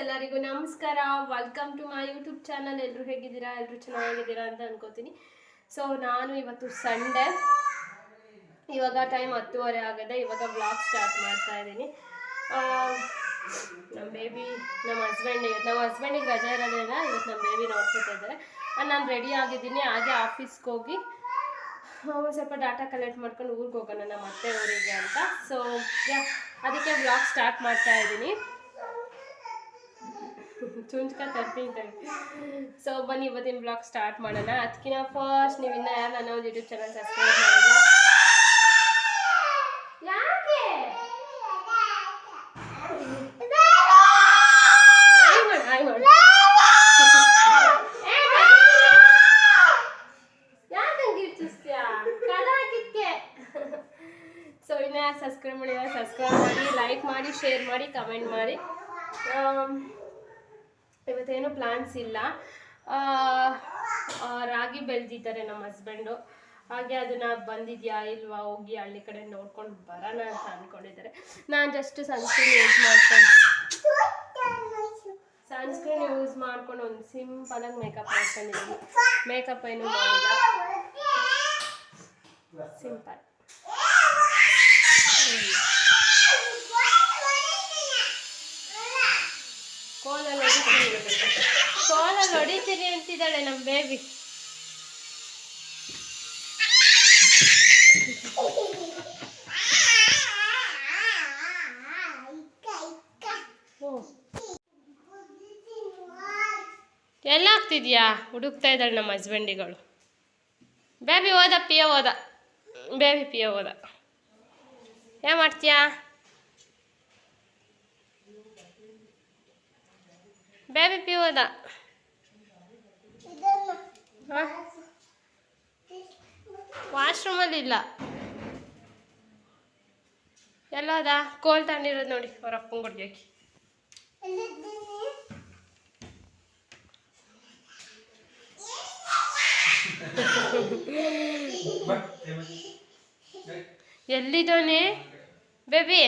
ಎಲ್ಲರಿಗೂ ನಮಸ್ಕಾರ. Welcome to my YouTube channel ಎಲ್ಲರೂ ಹೇಗಿದ್ದೀರಾ? ಎಲ್ಲರೂ ಚೆನ್ನಾಗಿದ್ದೀರಾ ಅಂತ ಅನ್ಕೋತೀನಿ. ಸೊ ನಾನು ಇವತ್ತು ಸಂಡೇ ಇವಾಗ ಟೈಮ್ ಹತ್ತುವರೆ ಆಗಿದೆ ಇವಾಗ ಬ್ಲಾಗ್ ಸ್ಟಾರ್ಟ್ ಮಾಡ್ತಾ ಇದ್ದೀನಿ. ನಮ್ಮ ಬೇಬಿ ನಮ್ಮ ಹಸ್ಬೆಂಡ್ ಇವತ್ತು ನಮ್ಮ ಹಸ್ಬೆಂಡಿಗೆ ರಜೆ ಇರೋದ್ರಿಂದ ಇವತ್ತು ನಮ್ಮ ಬೇಬಿ ನೋಡ್ಕೊತಾ ಇದ್ದಾರೆ. ನಾನು ರೆಡಿ ಆಗಿದ್ದೀನಿ. ಹಾಗೆ ಆಫೀಸ್ಗೆ ಹೋಗಿ ಸ್ವಲ್ಪ ಡಾಟಾ ಕಲೆಕ್ಟ್ ಮಾಡ್ಕೊಂಡು ಊರಿಗೆ ಹೋಗೋಣ. ನಮ್ಮ ಅತ್ತೆ ಊರಿಗೆ ಅಂತ. ಸೊ ಅದಕ್ಕೆ ಬ್ಲಾಗ್ ಸ್ಟಾರ್ಟ್ ಮಾಡ್ತಾ ಇದ್ದೀನಿ. ಚುಂಚ್ಕ ತರ್ತೀನಿ ಸೊ ಬನ್ನಿ ಇವತ್ತಿನ ಬ್ಲಾಗ್ ಸ್ಟಾರ್ಟ್ ಮಾಡೋಣ. ಅದಕ್ಕಿಂತ ಫಸ್ಟ್ ನೀವು ಇನ್ನೂ ಯಾರು ನನ್ನ ಒಂದು ಯೂಟ್ಯೂಬ್ ಚಾನಲ್ ಸಬ್ಸ್ಕ್ರೈಬ್ ಮಾಡಿಲ್ಲ. ಸೊ ಇನ್ನೂ ಸಬ್ಸ್ಕ್ರೈಬ್ ಮಾಡಿಲ್ಲ ಸಬ್ಸ್ಕ್ರೈಬ್ ಮಾಡಿ ಲೈಕ್ ಮಾಡಿ ಶೇರ್ ಮಾಡಿ ಕಮೆಂಟ್ ಮಾಡಿ. ಆಮ್, ಇವತ್ತೇನು ಪ್ಲಾನ್ಸ್ ಇಲ್ಲ. ರಾಗಿ ಬೆಳೆದಿದ್ದಾರೆ ನಮ್ಮ ಹಸ್ಬೆಂಡು ಹಾಗೆ ಅದನ್ನ ಬಂದಿದ್ಯಾ ಇಲ್ವಾ, ಹೋಗಿ ಹಳ್ಳಿ ಕಡೆ ನೋಡ್ಕೊಂಡು ಬರೋಣ ಅಂತ ಅಂದ್ಕೊಂಡಿದ್ದಾರೆ ನಾನು ಜಸ್ಟ್ ಸನ್ಸ್ಕ್ರೀನ್ ಯೂಸ್ ಮಾಡ್ಕೊಂಡು ಸನ್ಸ್ಕ್ರೀನ್ ಯೂಸ್ ಮಾಡ್ಕೊಂಡು ಒಂದು ಸಿಂಪಲಾಗಿ ಮೇಕಪ್ ಮಾಡ್ಕೊಂಡಿದ್ದೀನಿ. ಮೇಕಪ್ ಏನು ಮಾಡಿಲ್ಲ. ಸಿಂಪಲ್ ಕೋಲಲ್ಲಿ ಕೋಲಲ್ಲಿ ಅಂತಿದ್ದಾಳೆ ನಮ್ಮ ಬೇಬಿ ಎಲ್ಲ ಆಗ್ತಿದ್ಯಾ? ಹುಡುಕ್ತಾ ಇದ್ದಾಳೆ ನಮ್ಮ ಹಸ್ಬೆಂಡಿಗಳು ಬೇಬಿ ಹೋದ ಪಿಯ ಓದ. ಬೇಬಿ ಪಿಯ ಓದ. ಏನು ಮಾಡ್ತೀಯಾ? ಬೇಬಿ ಪಿ ಹೋದ ವಾಶ್ರೂಮಲ್ಲಿ ಇಲ್ಲ. ಎಲ್ಲ ಹೋದ ಕೋಲ್ ತಗೊಂಡಿರೋದು ನೋಡಿ ಅವ್ರ ಅಪ್ಪನ ಕೊಡ್ಬೇಕು ಎಲ್ಲಿದ್ದಾನೆ? ಬೇಬಿ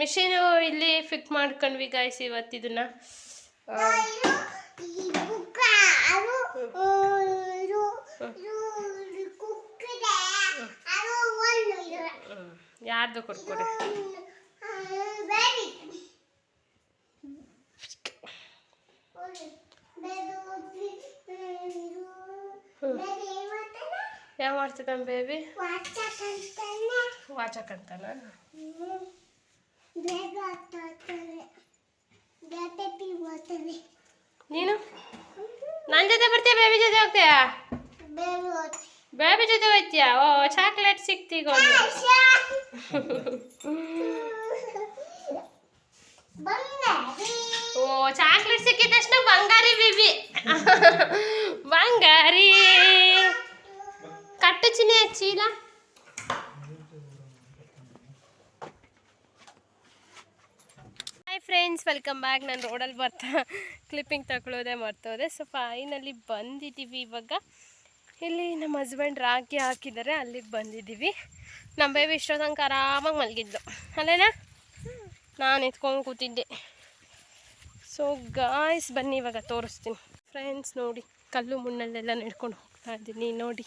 ಮಿಷಿನು ಇಲ್ಲಿ ಫಿಟ್ ಮಾಡ್ಕೊಂಡ್ವಿ ಗಾಯ್ಸ್ ಇವತ್ತಿದನ್ನ. ಯಾರ್ದು ಕೊಡ್ಕೊಡೆ ಯಾವ ಮಾಡ್ತದ ಬೇಬಿ ವಾಚಕಂತಾನ ನೀನು? ನನ್ನ ಜೊತೆ ಬರ್ತೀಯ ಬೇಬಿ ಜೊತೆ ಹೋಗ್ತೀಯಾ? ಬೇಬಿ ಜೊತೆ ಹೋಗ್ತೀಯಾ? ಓ ಚಾಕ್ಲೇಟ್ ಸಿಕ್ತೀಗ ಓ ಚಾಕ್ಲೇಟ್ ಸಿಕ್ಕಿದ ತಕ್ಷಣ ಬಂಗಾರಿ ಬೇಬಿ. ಬಂಗಾರಿ. ಕಟ್ಟು ಚಿನ್ನೆ ಹಚ್ಚಿಲ್ಲ ಫ್ರೆಂಡ್ಸ್, ವೆಲ್ಕಮ್ ಬ್ಯಾಕ್. ನಾನು ರೋಡಲ್ಲಿ ಬರ್ತಾ, ಕ್ಲಿಪ್ಪಿಂಗ್ ತಗೊಳ್ಳೋದೆ ಮರ್ತೋದೆ. ಸೊ ಫೈನಲ್ಲಿ ಬಂದಿದ್ದೀವಿ ಇವಾಗ. ಇಲ್ಲಿ ನಮ್ಮ ಹಸ್ಬೆಂಡ್ ರಾಗಿ ಹಾಕಿದ್ದಾರೆ, ಅಲ್ಲಿಗೆ ಬಂದಿದ್ದೀವಿ ನಮ್ಮ ಬೇಬಿ ಇಷ್ಟೋ ತನಕ ಆರಾಮಾಗಿ ಮಲಗಿದ್ದು ಅಲ್ಲೇನಾ? ನಾನು ಎತ್ಕೊಂಡು ಕೂತಿದ್ದೆ. ಸೊ ಗಾಯ್ಸ್ ಬನ್ನಿ, ಇವಾಗ ತೋರಿಸ್ತೀನಿ. ಫ್ರೆಂಡ್ಸ್ ನೋಡಿ, ಕಲ್ಲು ಮುಣ್ಣಲ್ಲೆಲ್ಲ ನಡ್ಕೊಂಡು ಹೋಗ್ತಾ ಇದ್ದೀನಿ, ನೋಡಿ.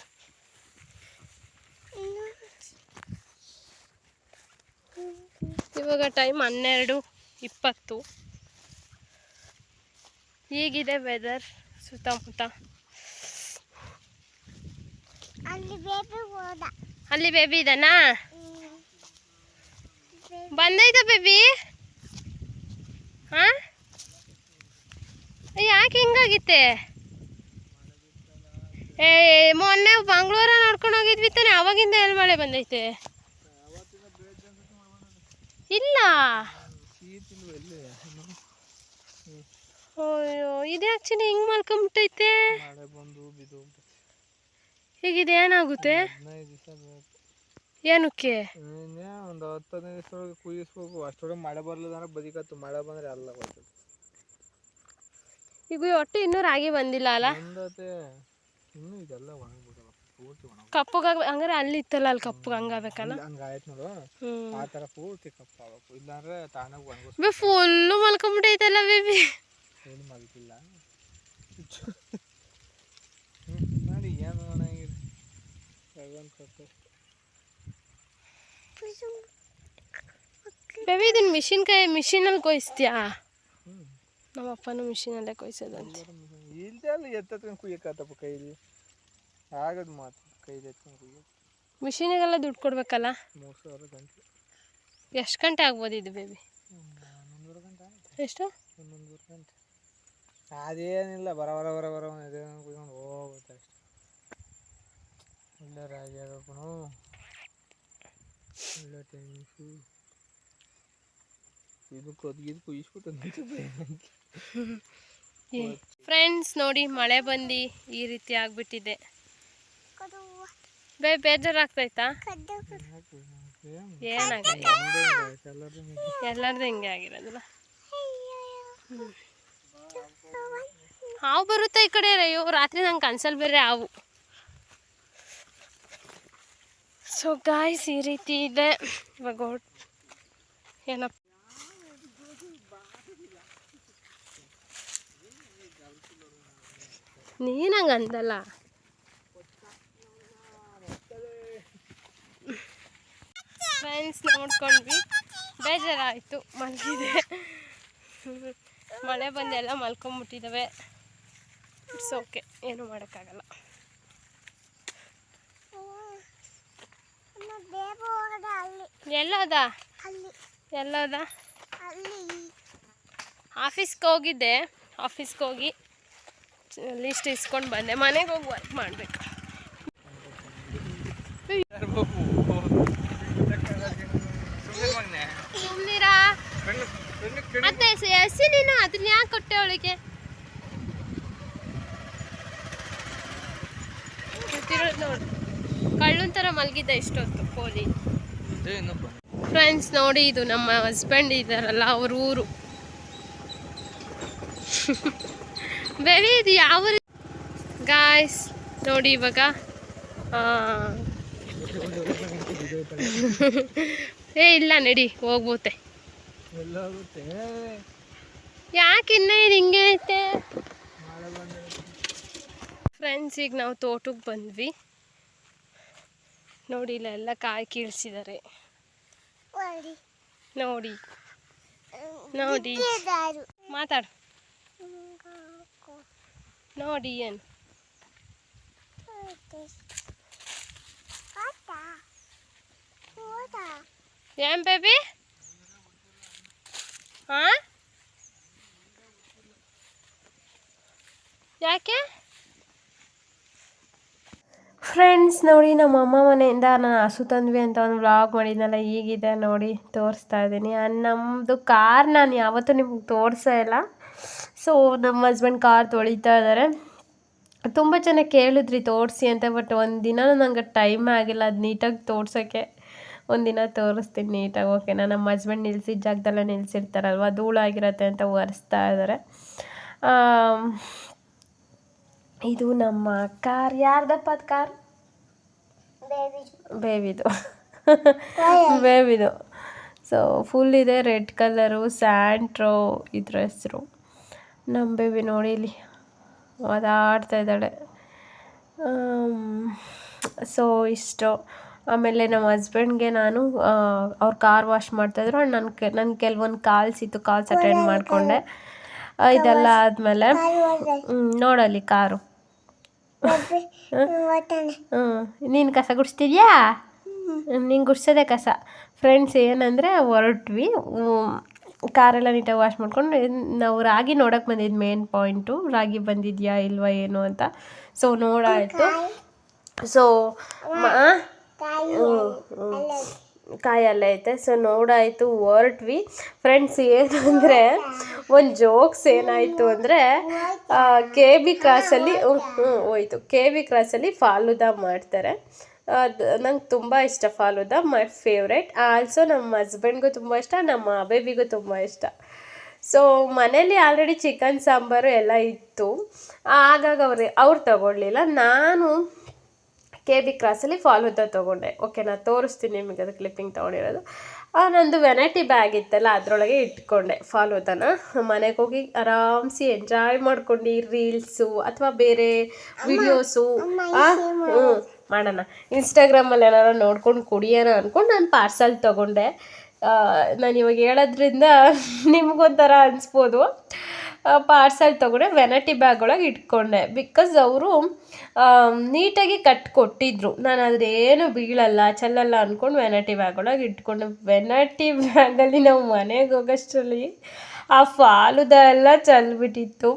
ಇವಾಗ ಟೈಮ್ ಹನ್ನೆರಡು. ಇಪ್ಪತ್ತು. ಹೀಗಿದೆ ವೆದರ್ ಸುತ್ತಮುತ್ತ? ಅಲ್ಲಿ ಬೇಬಿ ಹೋದ. ಅಲ್ಲಿ ಬೇಬಿ ಇದನಾ? ಬಂದೈತ ಬೇಬಿ ಹಾ ಯಾಕೆ ಹಿಂಗಾಗಿತ್ತೆ? ಏ ಮೊನ್ನೆ ಮಂಗಳೂರ ನೋಡ್ಕೊಂಡು ಹೋಗಿದ್ವಿ ತಾನೆ ಅವಾಗಿಂದ ಎಲ್ಲಿ ಮಳೆ ಬಂದೈತೆ? ಇಲ್ಲ. ಅಯ್ಯೋ ಇದು ಆಕ್ಚುಲಿ ಹಿಂಗ್ ಮಲ್ಕೊಂಬಿಟ್ಟೈತೆ? ಹೀಗಿದೆ ಏನಾಗುತ್ತೆ? ಏನಕ್ಕೆ? ಒಂದು ಹತ್ತು ಹದಿನೈದು ದಿವಸ ಒಳಗೆ ಕುದಿಸ್ಬೇಕು ಅಷ್ಟೊಳಗೆ ಮಳೆ ಬರಲಿಲ್ಲ ಅಂದ್ರೆ ಬದಿಕತ್ತು ಮಳೆ ಬಂದ್ರೆ ಅಲ್ಲ ಬರ್ತದೆ. ಈಗ ಒಟ್ಟು ಇನ್ನೂ ರಾಗಿ ಬಂದಿಲ್ಲ ಅಲ್ಲ? ಇನ್ನೂ ಇದೆಲ್ಲ ಒಣಗ್ಬಿಡಲ್ಲ ಪೂರ್ತಿ ಕಪ್ಪಗ ಹಂಗಾರೆ ಅಲ್ಲಿ ಇತ್ತಲ್ಲ ಅಲ್ಲಿ ಕಪ್ಪಗೆ ಹಂಗಾಗಬೇಕಲ್ಲ ಹಂಗಾಯ್ತು ನೋಡು. ಆ ಥರ ಪೂರ್ತಿ ಕಪ್ಪಾಗಬೇಕು ಇಲ್ಲಾಂದ್ರೆ ತಾನಾಗ ಒಣಗಿಸ್ ಬೇ ಫುಲ್ಲು ಮಲ್ಕೊಂಬಿಟ್ಟೈತಲ್ಲ ಬೇಬಿ. ಏನು ಮಲ್ಕಿಲ್ಲ. ಮಾಡಿ ಏನು ಒಣಗಿದೆ. ಭಗವಂತ ಕೊಟ್ಟು. ಬೇಬಿ ಇದನ್ನ ಮಿಷಿನ್ಕಾಯಿ ಮಿಷಿನಲ್ಲಿ ಕೊಯ್ಸ್ತೀಯಾ? ನಮ್ಮ ಅಪ್ಪನೂ ಮಿಷಿನಲ್ಲೇ ಕೊಯ್ಸೋದಂತೆ. ಇಲ್ದೆ ಅಲ್ಲಿ ಎತ್ತತ್ಕೊಂಡು ಕುಯ್ಯಕ್ಕತ್ತಪ್ಪ ಕೈಲಿ. ಆಗದು ಮಾತು ಮಿಷಿನಿಗೆಲ್ಲ ದುಡ್ಡು ಕೊಡ್ಬೇಕಲ್ಲ? ಮೂರು ಸಾವಿರ ಗಂಟೆ. ಎಷ್ಟು ಗಂಟೆ ಆಗ್ಬೋದು ಇದು ಬೇಬಿ ಹನ್ನೊಂದುವರೆ ಗಂಟೆ ಆಯ್ತು. ಎಷ್ಟು? ಹನ್ನೊಂದುವರೆ ಗಂಟೆ. ಅದೇನಿಲ್ಲ ಬರ ಬರ ಬರ ಬರ ಕುಯ್ಕೊಂಡು ಹೋಗುತ್ತೆ ಅಷ್ಟೆ. ಒಳ್ಳೆ ರಾಗಿ ಆಗಕ್ಕೂ ಒಳ್ಳೆ ಟೈಮ್ಸು ಇದು ಕೊದ್ಗಿದ್ದು ಕುಯ್ಸ್ಬಿಟ್ಟು ಫ್ರೆಂಡ್ಸ್ ನೋಡಿ ಮಳೆ ಬಂದು ಈ ರೀತಿ ಆಗ್ಬಿಟ್ಟಿದೆ. ಬೇ ಬೇಜಾರಾಗ್ತೈತಾ? ಏನಾಗಲ್ಲ ಎಲ್ಲರದು ಹಿಂಗೆ ಆಗಿರೋದಿಲ್ಲ. ಹಾವು ಬರುತ್ತೆ ಈ ಕಡೆ? ಅಯ್ಯೋ ರಾತ್ರಿ ನಂಗೆ ಕನ್ಸಲ್ ಬೇರೆ ಹಾವು. ಸೊ ಗಾಯ್ಸ್ ಈ ರೀತಿ ಇದೆ. ಇವಾಗ ಏನಪ್ಪ ನೀನಂಗೆ ಅಂದಲ್ಲ. ಫ್ರೆಂಡ್ಸ್ ನೋಡ್ಕೊಂಡ್ವಿ. ಬೇಜಾರಾಯಿತು ಮಲಗಿದೆ. ಮಳೆ ಬಂದೆಲ್ಲ ಮಲ್ಕೊಂಬಿಟ್ಟಿದ್ದಾವೆ ಇಟ್ಸ್ ಓಕೆ ಏನು ಮಾಡೋಕ್ಕಾಗಲ್ಲ. ಎಲ್ಲದ ಎಲ್ಲದ ಅಲ್ಲಿ. ಎಲ್ಲೋದ? ಅಲ್ಲಿ. ಎಲ್ಲೋದ? ಅಲ್ಲಿ. ಆಫೀಸ್ಗೆ ಹೋಗಿದ್ದೆ ಆಫೀಸ್ಗೆ ಹೋಗಿ ಲಿಸ್ಟ್ ಇಸ್ಕೊಂಡು ಬಂದೆ. ಮನೆಗೆ ಹೋಗಿ ವರ್ಕ್ ಮಾಡಬೇಕು ಸುಮ್ಮನಿರಾ ಅತ್ತೆ ಎಸಿ ನೀನು ಅದನ್ನ ಯಾಕೆ ಕೊಟ್ಟೆ ಅವಳಿಗೆ? ನೋಡಿ ಕಳ್ಳನ್ ಥರ ಮಲಗಿದ್ದ ಇಷ್ಟೊತ್ತು ಕೋಲಿ ಫ್ರೆಂಡ್ಸ್ ನೋಡಿ ಇದು ನಮ್ಮ ಹಸ್ಬೆಂಡ್ ಇದ್ದಾರಲ್ಲ ಅವ್ರ ಊರು. ಬೇರೆ ಇದು ಯಾವ ಗಾಯ್ಸ್ ನೋಡಿ ಇವಾಗ ಏ ಇಲ್ಲ ನಡಿ ಹೋಗ್ಬೋತೆ. ಎಲ್ಲ ಹೋಗುತ್ತೆ ಯಾಕೆ ಇನ್ನೇ ಇದು ಹಿಂಗೆ ಐತೆ? ಫ್ರೆಂಡ್ಸ್ ಈಗ ನಾವು ತೋಟಕ್ಕೆ ಬಂದ್ವಿ. ನೋಡಿ ಇಲ್ಲೆಲ್ಲ ಕಾಯಿ ಕೀಳ್ಸಿದ್ದಾರೆ. ನೋಡಿ. ನೋಡಿ. ಮಾತಾಡು. ನೋಡಿ ಏನು? ಏನ್ ಬೇಬಿ ಯಾಕೆ? ಫ್ರೆಂಡ್ಸ್ ನೋಡಿ ನಮ್ಮ ಅಮ್ಮ ಮನೆಯಿಂದ ನಾನು ಹಸು ತಂದ್ವಿ ಅಂತ ಒಂದು ವ್ಲಾಗ್ ಮಾಡಿದ್ನಲ್ಲ ಈಗಿದೆ ನೋಡಿ, ತೋರಿಸ್ತಾ ಇದ್ದೀನಿ. ನಮ್ಮದು ಕಾರ್ ನಾನು ಯಾವತ್ತೂ ನಿಮ್ಗೆ ತೋರಿಸೇ ಇಲ್ಲ. ಸೊ ನಮ್ಮ ಹಸ್ಬೆಂಡ್ ಕಾರ್ ತೊಳಿತಾ ಇದ್ದಾರೆ ತುಂಬ ಜನ ಕೇಳಿದ್ರಿ ತೋರಿಸಿ ಅಂತ ಬಟ್ ಒಂದು ದಿನ ನಂಗೆ ಟೈಮ್ ಆಗಿಲ್ಲ ಅದು ನೀಟಾಗಿ ತೋರ್ಸೋಕ್ಕೆ. ಒಂದಿನ ತೋರಿಸ್ತೀನಿ ನೀಟಾಗಿ ಓಕೆನಾ? ನಮ್ಮ ಹಸ್ಬೆಂಡ್ ನಿಲ್ಸಿದ ಜಾಗದಲ್ಲೇ ನಿಲ್ಸಿರ್ತಾರಲ್ವ? ಧೂಳಾಗಿರತ್ತೆ ಅಂತ ಒರೆಸ್ತಾ ಇದ್ದಾರೆ ಇದು ನಮ್ಮ ಕಾರ್. ಯಾರ್ದಪ್ಪ ಅದು ಕಾರ್? ಬೇವಿದು. ಬೇಬಿದು ಬೇಬಿದು ಸೊ ಫುಲ್ ಇದೆ ರೆಡ್ ಕಲರು ಸ್ಯಾಂಟ್ರೋ ಇದ್ರ ಹೆಸರು. ನಮ್ಮ ಬೇಬಿ ನೋಡಿ ಇಲ್ಲಿ. ಅದಾಡ್ತಾ ಇದ್ದಾಳೆ. ಸೊ ಇಷ್ಟು. ಆಮೇಲೆ ನಮ್ಮ ಹಸ್ಬೆಂಡ್ಗೆ ನಾನು ಅವ್ರು ಕಾರ್ ವಾಶ್ ಮಾಡ್ತಾಯಿದ್ರು ನನ್ನ ಕೆ ನನ್ನ ಕೆಲವೊಂದು ಕಾಲ್ಸ್ ಇತ್ತು ಕಾಲ್ಸ್ ಅಟೆಂಡ್ ಮಾಡಿಕೊಂಡೆ. ಇದೆಲ್ಲ ಆದಮೇಲೆ ನೋಡಲ್ಲಿ ಕಾರು. ಹ್ಞೂ ನೀನು ಕಸ ಗುಡಿಸ್ತಿದ್ಯಾ? ನೀನು ಗುಡ್ಸೋದೆ ಕಸ. ಫ್ರೆಂಡ್ಸ್ ಏನಂದರೆ ಹೊರಟ್ವಿ. ಕಾರೆಲ್ಲ ನೀಟಾಗಿ ವಾಶ್ ಮಾಡ್ಕೊಂಡು ನಾವು ರಾಗಿ ನೋಡೋಕೆ ಬಂದಿದ್ದು ಮೇನ್ ಪಾಯಿಂಟು ರಾಗಿ ಬಂದಿದ್ಯಾ ಇಲ್ವಾ ಏನು ಅಂತ. ಸೊ ನೋಡಾಯಿತು. ಸೊ ಕಾಯಿ ಕಾಯಿ ಅಲ್ಲೇ ಐತೆ. ಸೊ ನೋಡಾಯಿತು ಹೊರಟ್ವಿ. ಫ್ರೆಂಡ್ಸ್ ಏನಂದರೆ ಒಂದು ಜೋಕ್ಸ್ ಏನಾಯಿತು ಅಂದರೆ ಕೆ ಬಿ ಕ್ರಾಸಲ್ಲಿ ಹ್ಞೂ ಹೋಯ್ತು. ಕೆ ಬಿ ಕ್ರಾಸಲ್ಲಿ ಫಾಲುದ ಮಾಡ್ತಾರೆ. ಅದು ನಂಗೆ ತುಂಬ ಇಷ್ಟ ಫಾಲುದಾ ಮೈ ಫೇವ್ರೆಟ್ ಆಲ್ಸೋ ನಮ್ಮ ಹಸ್ಬೆಂಡ್ಗೂ ತುಂಬ ಇಷ್ಟ ನಮ್ಮ ಬೇಬಿಗೂ ತುಂಬ ಇಷ್ಟ. ಸೊ ಮನೇಲಿ ಆಲ್ರೆಡಿ ಚಿಕನ್ ಸಾಂಬಾರು ಎಲ್ಲ ಇತ್ತು. ಆಗಾಗ ಅವ್ರು ಅವ್ರು ತಗೊಳ್ಳಿಲ್ಲ. ನಾನು ಕೆ ಬಿ ಕ್ರಾಸಲ್ಲಿ ಫಾಲುದಾ ತೊಗೊಂಡೆ. ಓಕೆ ನಾನು ತೋರಿಸ್ತೀನಿ ನಿಮಗೆ ಅದು ಕ್ಲಿಪ್ಪಿಂಗ್ ತೊಗೊಂಡಿರೋದು. ಆ ನಂದು ವೆನೈಟಿ ಬ್ಯಾಗ್ ಇತ್ತಲ್ಲ ಅದರೊಳಗೆ ಇಟ್ಕೊಂಡೆ. ಫಾಲೋದನ ಮನೆಗೆ ಹೋಗಿ ಆರಾಮ್ಸಿ ಎಂಜಾಯ್ ಮಾಡ್ಕೊಂಡು ರೀಲ್ಸು ಅಥವಾ ಬೇರೆ ವಿಡಿಯೋಸು ಹ್ಞೂ ಮಾಡೋಣ. ಇನ್ಸ್ಟಾಗ್ರಾಮಲ್ಲಿ ಏನಾರು ನೋಡ್ಕೊಂಡು ಕುಡಿಯೋಣ ಅಂದ್ಕೊಂಡು ನಾನು ಪಾರ್ಸಲ್ ತೊಗೊಂಡೆ. ನಾನು ಇವಾಗ ಹೇಳೋದ್ರಿಂದ ನಿಮಗೊಂಥರ ಅನಿಸ್ಬೋದು. ಪಾರ್ಸಲ್ ತೊಗೊಂಡೆ ವೆನಟಿ ಬ್ಯಾಗ್ ಒಳಗೆ ಇಟ್ಕೊಂಡೆ. ಬಿಕಾಸ್ ಅವರು ನೀಟಾಗಿ ಕಟ್ ಕೊಟ್ಟಿದ್ರು. ನಾನು ಅದೇನು ಬೀಳಲ್ಲ, ಚೆಲ್ಲಲ್ಲ ಅಂದ್ಕೊಂಡು ವೆನಟಿ ಬ್ಯಾಗ್ ಒಳಗೆ ಇಟ್ಕೊಂಡೆ. ವೆನಟಿ ಬ್ಯಾಗಲ್ಲಿ ನಾವು ಮನೆಗೆ ಹೋಗೋಷ್ಟರಲ್ಲಿ ಆ ಫಾಲುದ ಎಲ್ಲ ಚೆಲ್ಬಿಟ್ಟಿತ್ತು.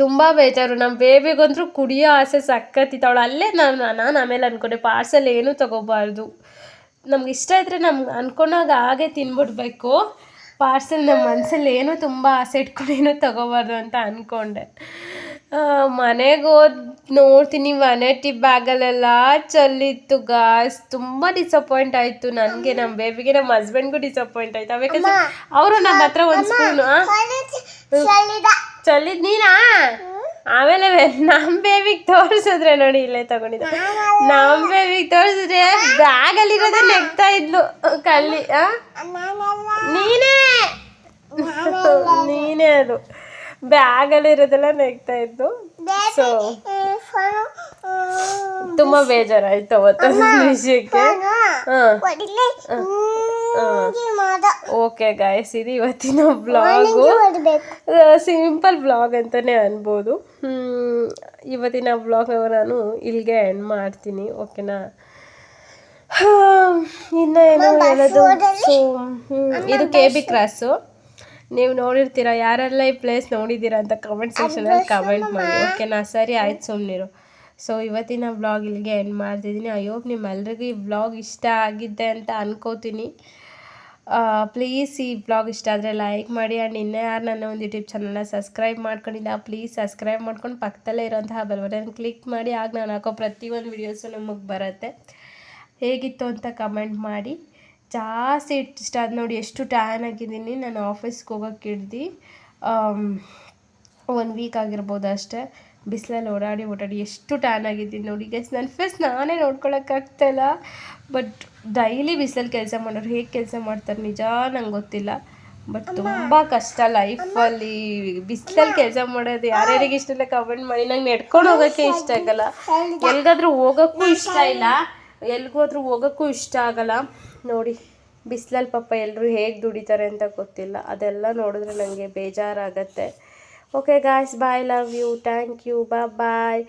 ತುಂಬ ಬೇಜಾರು. ನಮ್ಮ ಬೇಬಿಗಂತೂ ಕುಡಿಯೋ ಆಸೆ ಸಕ್ಕತ್ತಿತ್ತು ಅವಳು ಅಲ್ಲೇ ನಾನು ನಾನು ಆಮೇಲೆ ಅಂದ್ಕೊಂಡೆ ಪಾರ್ಸಲ್ ಏನೂ ತೊಗೋಬಾರ್ದು. ನಮ್ಗೆ ಇಷ್ಟ ಇದ್ದರೆ ನಮ್ಗೆ ಅಂದ್ಕೊಂಡಾಗ ಹಾಗೆ ತಿನ್ಬಿಡ್ಬೇಕು. ಪಾರ್ಸಲ್ ನಮ್ಮ ಮನಸ್ಸಲ್ಲಿ ಏನೋ ತುಂಬ ಆಸೆ ಇಟ್ಕೊಂಡು ಏನೋ ತೊಗೋಬಾರ್ದು ಅಂತ ಅಂದ್ಕೊಂಡೆ ಮನೆಗೆ ಹೋದ್ ನೋಡ್ತೀನಿ ವನೆಟಿ ಬ್ಯಾಗಲ್ಲೆಲ್ಲ ಚೆಲ್ಲಿತ್ತು ಗಾಸ್. ತುಂಬ ಡಿಸಪಾಯಿಂಟ್ ಆಯಿತು ನನಗೆ ನಮ್ಮ ಬೇಬಿಗೆ ನಮ್ಮ ಹಸ್ಬೆಂಡ್ಗೂ ಡಿಸಪಾಯಿಂಟ್ ಆಯ್ತು. ಯಾಕಂದ್ರೆ ಅವರು ನಮ್ಮ ಹತ್ರ ಒಂದು ಸ್ಪೂನು ಚಲ್ಲಿದ್ ನೀನಾ? ಆಮೇಲೆ ನಮ್ಮ ಬೇಬಿಗೆ ತೋರಿಸಿದ್ರೆ ನೋಡಿ ಇಲ್ಲೇ ತಗೊಂಡಿದ್ದೆ. ನಮ್ಮ ಬೇಬಿಗೆ ತೋರಿಸಿದ್ರೆ ಬ್ಯಾಗಲ್ಲಿರೋದೇ ನೆಗ್ತಾ ಇದ್ಲು. ಕಳ್ಳಿ ನೀನೇ. ನೀನೇ ಅದು. ಬ್ಯಾಗಲ್ಲಿರೋದೆಲ್ಲ ನೆಗ್ತಾ ಇದ್ದು. ಸೊ ತುಂಬಾ ಬೇಜಾರಾಯ್ತು ಅವತ್ತೊಂದು ವಿಷಯಕ್ಕೆ. ಹಾಂ. ಓಕೆ ಗಾಯ್ಸ್ ಇದು ಇವತ್ತಿನ ಬ್ಲಾಗು ಸಿಂಪಲ್ ಬ್ಲಾಗ್ ಅಂತಲೇ ಅನ್ಬೋದು. ಇವತ್ತಿನ ಬ್ಲಾಗ್ ನಾನು ಇಲ್ಲಿಗೆ ಎಂಡ್ ಮಾಡ್ತೀನಿ ಓಕೆನಾ ಇನ್ನು ಏನು ಹೇಳೋದು? ಸೊ ಇದು ಕೆ ಬಿ ಕ್ರಾಸು ನೀವು ನೋಡಿರ್ತೀರ ಯಾರೆಲ್ಲ ಈ ಪ್ಲೇಸ್ ನೋಡಿದ್ದೀರಾ ಅಂತ ಕಮೆಂಟ್ ಸೆಕ್ಷನಲ್ಲಿ ಕಮೆಂಟ್ ಮಾಡಿ ಓಕೆನಾ ಸರಿ ಆಯ್ತು ಸುಮ್ಮನಿರು ಸೊ ಇವತ್ತಿನ ಬ್ಲಾಗ್ ಇಲ್ಲಿಗೆ ಎಂಡ್ ಮಾಡ್ತಿದ್ದೀನಿ. ಐ ಹೋಪ್ ನಿಮ್ಮೆಲ್ರಿಗೂ ಈ ಬ್ಲಾಗ್ ಇಷ್ಟ ಆಗಿದೆ ಅಂತ ಅನ್ಕೋತೀನಿ. ಪ್ಲೀಸ್ ಈ ಬ್ಲಾಗ್ ಇಷ್ಟ ಆದರೆ ಲೈಕ್ ಮಾಡಿ ಆ್ಯಂಡ್ ಇನ್ನೂ ಯಾರು ನನ್ನ ಒಂದು ಯೂಟ್ಯೂಬ್ ಚಾನಲ್ನ ಸಬ್ಸ್ಕ್ರೈಬ್ ಮಾಡ್ಕೊಂಡಿಲ್ಲ ಪ್ಲೀಸ್ ಸಬ್ಸ್ಕ್ರೈಬ್ ಮಾಡ್ಕೊಂಡು ಪಕ್ಕದಲ್ಲೇ ಇರೋಂತಹ ಬೆಲ್ ಕ್ಲಿಕ್ ಮಾಡಿ, ಆಗ ನಾನು ಹಾಕೋ ಪ್ರತಿಯೊಂದು ವೀಡಿಯೋಸು ನಮಗೆ ಬರುತ್ತೆ. ಹೇಗಿತ್ತು ಅಂತ ಕಮೆಂಟ್ ಮಾಡಿ. ಜಾಸ್ತಿ ಇಷ್ಟ ಅದು ನೋಡಿ ಎಷ್ಟು ಟ್ಯಾನ್ ಆಗಿದ್ದೀನಿ ನಾನು ಆಫೀಸ್ಗೆ ಹೋಗೋಕ್ಕೆ ಹಿಡ್ದು ಒನ್ ವೀಕ್ ಆಗಿರ್ಬೋದು ಅಷ್ಟೇ. ಬಿಸಿಲಲ್ಲಿ ಓಡಾಡಿ ಓಡಾಡಿ ಎಷ್ಟು ಟ್ಯಾನ್ ಆಗಿದ್ದೀನಿ ನೋಡಿ. ಗೈಸ್ ನನ್ನ ಫೇಸ್ ನಾನೇ ನೋಡ್ಕೊಳಕ್ಕಾಗ್ತಾಯಿಲ್ಲ ಬಟ್ ಡೈಲಿ ಬಿಸಿಲಲ್ಲಿ ಕೆಲಸ ಮಾಡೋರು ಹೇಗೆ ಕೆಲಸ ಮಾಡ್ತಾರೆ ನಿಜ ನಂಗೆ ಗೊತ್ತಿಲ್ಲ. ಬಟ್ ತುಂಬ ಕಷ್ಟ ಲೈಫಲ್ಲಿ ಬಿಸಿಲಲ್ಲಿ ಕೆಲಸ ಮಾಡೋದು ಯಾರ್ಯಾರಿಗೆ ಇಷ್ಟ ಇಲ್ಲ ಕಮೆಂಟ್ ಮಾಡಿ. ನಂಗೆ ನಡ್ಕೊಂಡು ಹೋಗೋಕ್ಕೆ ಇಷ್ಟ ಆಗಲ್ಲ. ಎಲ್ಗಾದ್ರೂ ಹೋಗೋಕ್ಕೂ ಇಷ್ಟ ಇಲ್ಲ. ಎಲ್ಗೋದ್ರೂ ಹೋಗೋಕ್ಕೂ ಇಷ್ಟ ಆಗಲ್ಲ. ನೋಡಿ ಬಿಸಿಲಲ್ಲಿ ಪಾಪ ಎಲ್ಲರೂ ಹೇಗೆ ದುಡಿತಾರೆ ಅಂತ ಗೊತ್ತಿಲ್ಲ. ಅದೆಲ್ಲ ನೋಡಿದ್ರೆ ನನಗೆ ಬೇಜಾರಾಗತ್ತೆ. Okay guys bye love you thank you ಬಾ ಬಾಯ್